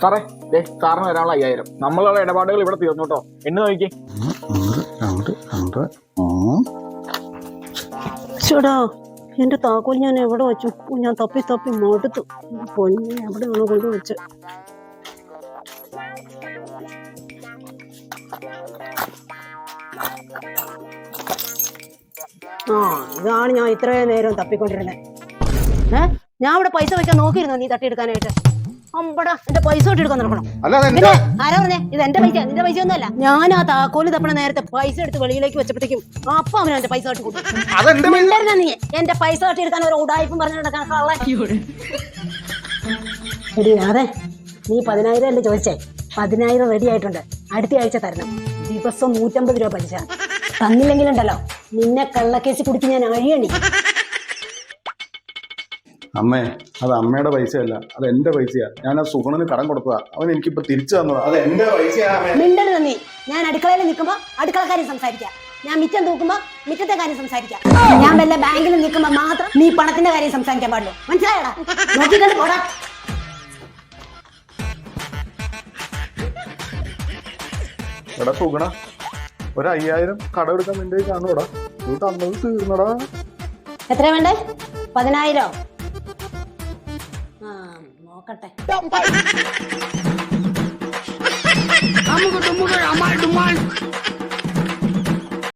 സാറേ ദേ സാറിന് വരാനുള്ള അയ്യായിരം. നമ്മളുള്ള ഇടപാടുകൾ ഇവിടെ തീർന്നു കേട്ടോ. എന്ന് നോക്കി ചേടാ എന്റെ താക്കോൽ ഞാൻ എവിടെ വെച്ചു? ഞാൻ തപ്പി തപ്പി മടുത്തു പൊന്നെ എവിടെയാണ് കൊണ്ട് വെച്ച്. ആ ഇതാണ് ഞാൻ ഇത്രയും നേരം തപ്പിക്കൊണ്ടിരുന്നത് ഏ? ഞാൻ ഇവിടെ പൈസ വെക്കാൻ നോക്കിയിരുന്നോ നീ തട്ടിയെടുക്കാനായിട്ട്? എന്റെ പൈസ നടക്കണം? ആരാ പറഞ്ഞേ? ഇത് എന്റെ പൈസ നിന്റെ പൈസ ഒന്നുമല്ല. ഞാൻ ആ താക്കോൽ തപ്പണ നേരത്തെ പൈസ എടുത്ത് വെളിയിലേക്ക് വെച്ചപ്പോഴത്തേക്കും അപ്പൊ അവൻ എന്റെ പൈസ തട്ടി കൊടുത്തു. അതെന്റെ പൈസ. നീ. എന്റെ പൈസ തട്ടിയെടുക്കാൻ ഒരു ഉടായ്പും പറഞ്ഞു നടക്കാൻ എടി അതെ നീ പതിനായിരം അല്ലേ ചോദിച്ചേ? പതിനായിരം റെഡി ആയിട്ടുണ്ട്. അടുത്ത ആഴ്ച തരണം. ദിവസം നൂറ്റമ്പത് രൂപ പലിശ. തന്നില്ലെങ്കിലുണ്ടല്ലോ. നിന്നെ കള്ളക്കേസ് കുടിച്ച് ഞാൻ അഴിയണി. അമ്മേ അത് അമ്മയുടെ പൈസയല്ല അത് എന്റെ പൈസയാ. ഞാൻ ആ സുഗുണന് കടം കൊടുത്തതാ. അവൻ എനിക്കിപ്പോ തിരിച്ചു തന്നതാ. അത് എന്റെ പൈസയാ ഞാൻ അടുക്കളയിൽ നിൽക്കുമ്പോ അടുക്കളക്കാരെ സംസാരിക്കാം. ഞാൻ മിറ്റം തൂക്കുമ്പോ മിറ്റത്തെ കാര്യം സംസാരിക്കാം. ഞാൻ വല്ല ബാങ്കിൽ നിൽക്കുമ്പോ മാത്രം നീ പണത്തിന്റെ കാര്യം സംസാരിക്കാൻ പാടുള്ളൂ മനസ്സിലായടാ നോക്കിക്കണ്ട് പോടാ. എടാ സുഗണ ഒരു അയ്യായിരം കടമെടുക്കാൻ വേണ്ടി കാണൂടാ നീ തന്നത് തീർന്നടാ. എത്ര വേണ്ടേ? പതിനായിരം? നോക്കട്ടെ. അമുക്ക് തുമ്മുകൾ അമാൾ ഡുമാൾ